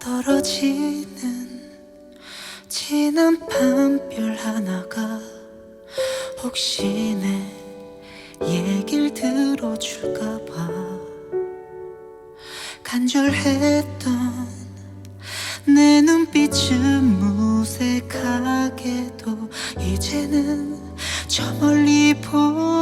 꺼지는 진한 밤별 하나가 혹시 내 얘길 들어줄까봐 간절했던 내 눈빛은 무색하게도 이제는 저 멀리 보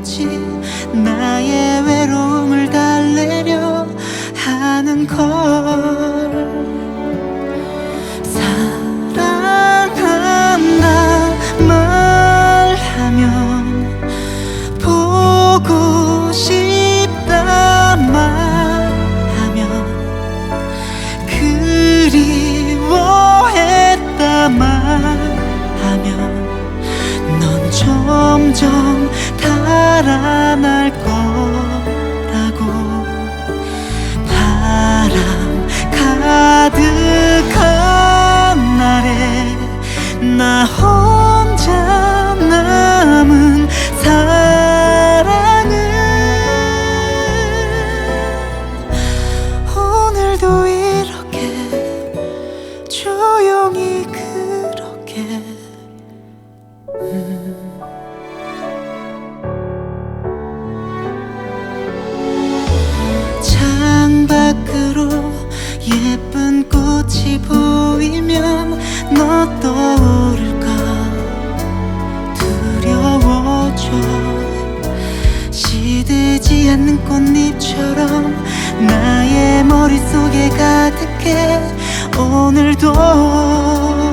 불빛이 나의 외로움을 달래려 하는 걸. 사랑한다 말하면 보고 싶다 말하면 그리워했다 말하면 넌 점점 달아날 거라고. 바람 가득한 날에 나 혼자 남은 사랑은 오늘도 이렇게 조용히 그 시들지 않는 꽃잎처럼 나의 머릿속에 가득해 오늘도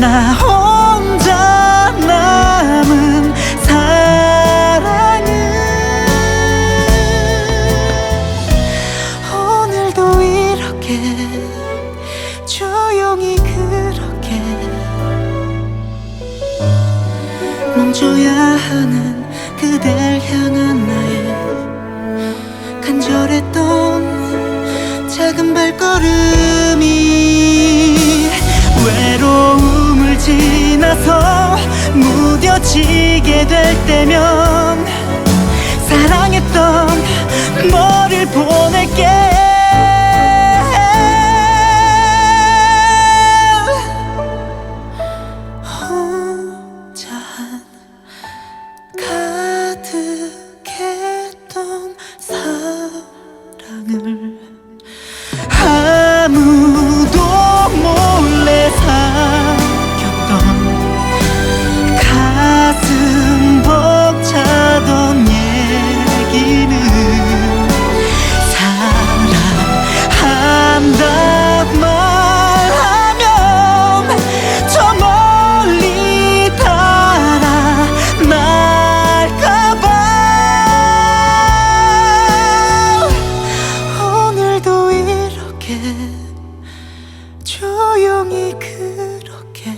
나 혼자 남은 사랑은 오늘도 이렇게 조용히 그렇게 멈춰야 하는 그댈 향한 나의 간절했던 작은 발걸음이 따라서 무뎌지게 될 때면 사랑했던 너를 보낼게. 사랑이 그렇게